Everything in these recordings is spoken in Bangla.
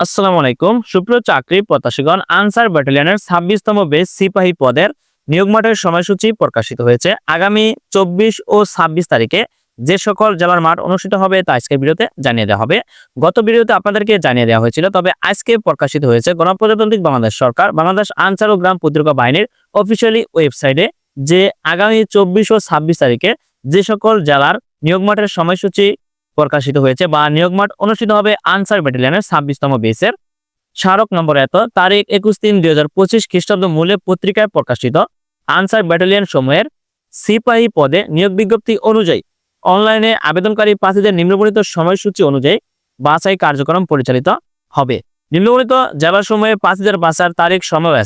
আসসালামু আলাইকুম। সুপ্রিয় চাকরি প্রত্যাশীগণ, আনসার ব্যাটালিয়নের ছাব্বিশতম বেস সিপাহী পদের নিয়োগ মাঠের সময়সূচি প্রকাশিত হয়েছে। আগামী চব্বিশ ও ছাব্বিশ তারিখে যে সকল জেলার মাঠ অনুষ্ঠিত হবে তা আজকের ভিডিওতে জানিয়ে দেওয়া হবে। গত ভিডিওতে আপনাদেরকে জানিয়ে দেওয়া হয়েছিল, তবে আজকে প্রকাশিত হয়েছে গণপ্রজাতান্ত্রিক বাংলাদেশ সরকার, বাংলাদেশ আনসার ও গ্রাম প্রতিরক্ষা বাহিনীর অফিসিয়ালি ওয়েবসাইটে যে আগামী চব্বিশ ও ছাব্বিশ তারিখে যে সকল জেলার নিয়োগ মাঠের সময়সূচি প্রকাশিত হয়েছে বা নিয়োগ মাঠ অনুষ্ঠিত হবে আনসার ব্যাটালিয়নের ছাব্বিশতম বেসের স্মারক নম্বর এত, তারিখ একুশ তিন দুই হাজার পঁচিশ খ্রিস্টাব্দ মূল্যে পত্রিকায় প্রকাশিত আনসার ব্যাটালিয়ন সময়ের সিপাহী পদে নিয়োগ বিজ্ঞপ্তি অনুযায়ী অনলাইনে আবেদনকারী প্রার্থীদের নিম্নবর্ণিত সময়সূচি অনুযায়ী বাছাই কার্যক্রম পরিচালিত হবে। নিম্নবর্ণিত জেলাসমূহে প্রার্থীদের বাছার তারিখ, সময় ও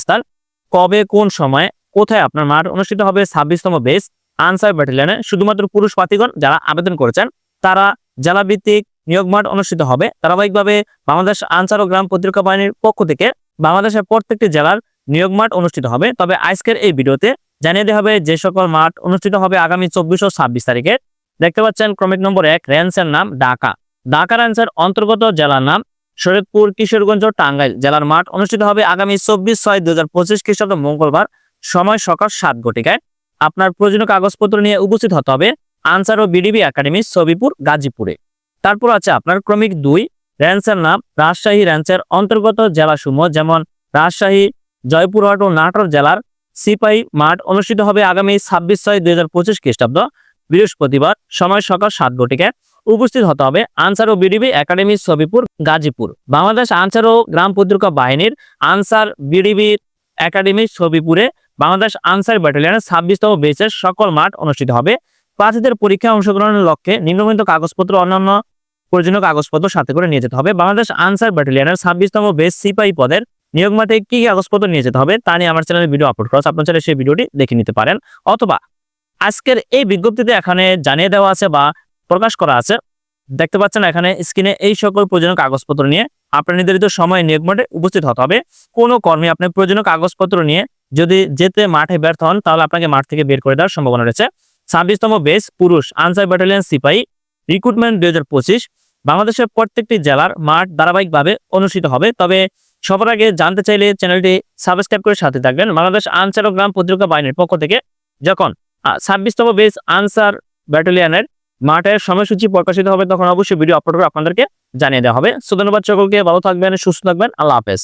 কবে, কোন সময়ে, কোথায় আপনার মাঠ অনুষ্ঠিত হবে ছাব্বিশতম বেস আনসার ব্যাটালিয়নে শুধুমাত্র পুরুষ প্রার্থীগণ যারা আবেদন করেছেন, তারা জেলা ভিত্তিক নিয়োগ মাঠ অনুষ্ঠিত হবে। ধারাবাহিকভাবে বাংলাদেশ আনসার ও গ্রাম প্রতিরক্ষা বাহিনীর পক্ষ থেকে বাংলাদেশের প্রত্যেকটি জেলার নিয়োগ মাঠ অনুষ্ঠিত হবে। তবে আজকের এই ভিডিওতে জানিয়ে দেওয়া হবে, যে সকল মাঠ অনুষ্ঠিত হবে আগামী চব্বিশ ও ছাব্বিশ তারিখে। দেখতে পাচ্ছেন ক্রমিক নম্বর এক রেঞ্জের নাম ঢাকা। ঢাকা রেঞ্জের অন্তর্গত জেলার নাম শরীয়তপুর কিশোরগঞ্জ টাঙ্গাইল। জেলার মাঠ অনুষ্ঠিত হবে আগামী চব্বিশ ছয় দুই হাজার পঁচিশ খ্রিস্টাব্দ মঙ্গলবার সময় সকাল সাত ঘটিকায়। আপনার প্রয়োজনীয় কাগজপত্র নিয়ে উপস্থিত হতে হবে। আনসার ও বিডিবি একাডেমি ছবিপুর গাজীপুরে। তারপর আছে আপনার ক্রমিক দুই, র্যান্সের নাম, রাজশাহী র্যাঞ্চের অন্তর্গত জেলাসমূহ, যেমন রাজশাহী, জয়পুরহাট ও নাটোর জেলার সিপাহী মাঠ অনুষ্ঠিত হবে আগামী ছাব্বিশ ছয় দুই হাজার পঁচিশ খ্রিস্টাব্দ, বৃহস্পতিবার, সময় সকাল সাত ঘটিকায় উপস্থিত হতে হবে আনসার ও বিডিবি একাডেমি ছবিপুর গাজীপুর। বাংলাদেশ আনসার ও গ্রাম প্রতিরক্ষা বাহিনীর আনসার, বিডিবি একাডেমি ছবিপুরে বাংলাদেশ আনসার ব্যাটালিয়নের ছাব্বিশতম বেচের সকল মাঠ অনুষ্ঠিত হবে। প্রার্থীদের পরীক্ষায় অংশগ্রহণের লক্ষ্যে নিম্নলিখিত কাগজপত্র, অন্যান্য প্রয়োজনীয় কাগজপত্র সাথে করে নিয়ে যেতে হবে। বাংলাদেশ আনসার ব্যাটালিয়নের ছাব্বিশতম বেস সিপাহী পদের নিয়োগ মাঠে কি কি কাগজপত্র নিয়ে যেতে হবে তা নিয়ে আমার চ্যানেলে ভিডিও আপলোড করা। আপনার চ্যানেলে সেই ভিডিওটি দেখে নিতে পারেন। অথবা আজকের এই বিজ্ঞপ্তিতে এখানে জানিয়ে দেওয়া আছে বা প্রকাশ করা আছে, দেখতে পাচ্ছেন এখানে স্ক্রিনে এই সকল প্রয়োজনীয় কাগজপত্র নিয়ে আপনার নির্ধারিত সময় নিয়োগ মাঠে উপস্থিত হতে হবে। কোনো কর্মী আপনার প্রয়োজনীয় কাগজপত্র নিয়ে যদি যেতে মাঠে ব্যর্থ হন, তাহলে আপনাকে মাঠ থেকে বের করে দেওয়ার সম্ভাবনা রয়েছে। ছাব্বিশতম বেস পুরুষ আনসার ব্যাটালিয়ন সিপাহী রিক্রুটমেন্ট দুই হাজার পঁচিশ, বাংলাদেশের প্রত্যেকটি জেলার মাঠ ধারাবাহিকভাবে অনুষ্ঠিত হবে। তবে সবার আগে জানতে চাইলে চ্যানেলটি সাবস্ক্রাইব করে সাথে থাকবেন। বাংলাদেশ আনসার ও গ্রাম প্রতিরক্ষা বাহিনীর পক্ষ থেকে যখন ছাব্বিশতম বেস আনসার ব্যাটালিয়নের মাঠের সময়সূচি প্রকাশিত হবে, তখন অবশ্যই ভিডিও আপলোড করে আপনাদেরকে জানিয়ে দেওয়া হবে। সো, ধন্যবাদ সকলকে। ভালো থাকবেন, সুস্থ থাকবেন। আল্লাহ হাফেজ।